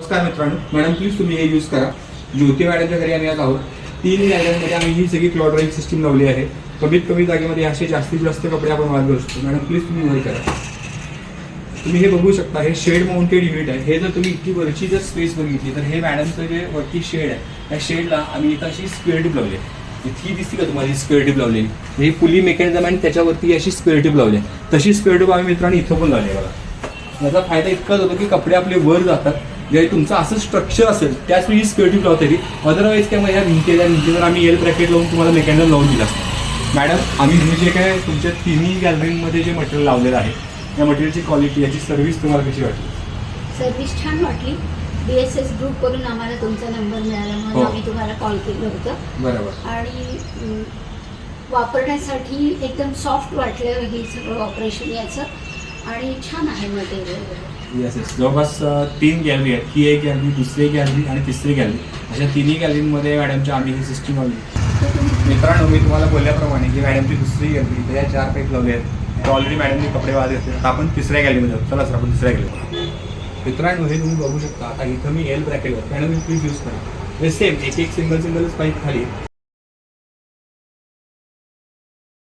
नमस्कार मित्रांनो. Madam please तुम्ही हे यूज करा. ज्योती मॅडमच्या घरी आम्ही आज आहोत. तीन जागांमध्ये आम्ही ही सगळी क्लॉड ड्रॉईंग सिस्टीम लावली आहे. कमीत कमी जागेमध्ये असे जास्तीत जास्त कपडे आपण वाढवू शकतो मॅडम प्लीज तुम्ही हे करा. तुम्ही हे बघू शकता हे शेड माउंटेड युनिट आहे. हे जर तुम्ही इतकी वरची जर स्पेस बघितली तर हे मॅडमचं जे वरती शेड आहे त्या शेडला आम्ही इथं अशी स्क्वेअर टिप लावली आहे. इतकी दिसते का तुम्हाला ही स्क्वेअर टिप लावलेली? हे फुली मेकॅनिझम आणि त्याच्यावरती अशी स्क्वेअर टिप लावली आहे. तशी स्क्वेअर टिप आम्ही मित्रांनो इथं पण लावली आहे बघा. याचा फायदा इतकाच होतो की कपडे आपले वर जातात. जे तुमचं असं स्ट्रक्चर असेल त्याच वेळी सिक्युरिटी लावता येते. अदरवाईज काय ह्या भिंती त्या भिंतीवर आम्ही एल ब्रॅकेट लावून तुम्हाला मेकॅनिझम लावून दिला असतं. मॅडम आम्ही हे जे काय तुमच्या तिन्ही गॅलरीमध्ये जे मटेरियल लावलेलं आहे या मटेरियलची क्वालिटी याची सर्व्हिस तुम्हाला कशी वाटली? सर्विस छान वाटली. बी एस एस ग्रुपवरून आम्हाला तुमचा नंबर मिळाला हो. म्हणून आम्ही तुम्हाला कॉल केलं होतं. बरोबर. आणि वापरण्यासाठी एकदम सॉफ्ट वाटलं हे सगळं ऑपरेशन याचं. आणि छान आहे मटेरियल येस येस जवळपास तीन गॅलरी आहेत. ही एक गॅलरी दुसरी गॅलरी आणि तिसरी गॅलरी अशा तिन्ही गॅलरीमध्ये मॅडमच्या आम्ही ही सिस्टीम आली मित्रांनो मी तुम्हाला बोलल्याप्रमाणे की मॅडमची दुसरी गॅलरी तर या चार पाईप लावले आहेत. ऑलरेडी मॅडमने कपडे वाजले घेतले. आता आपण तिसऱ्या गॅलरीमध्ये जाऊ चला सर आपण तिसऱ्या गॅलरीमध्ये मित्रांनो हे तुम्ही बघू शकता. आता इथं मी L bracket madam please use करा. हे सेम एक एक सिंगल सिंगलच पाईप खाली.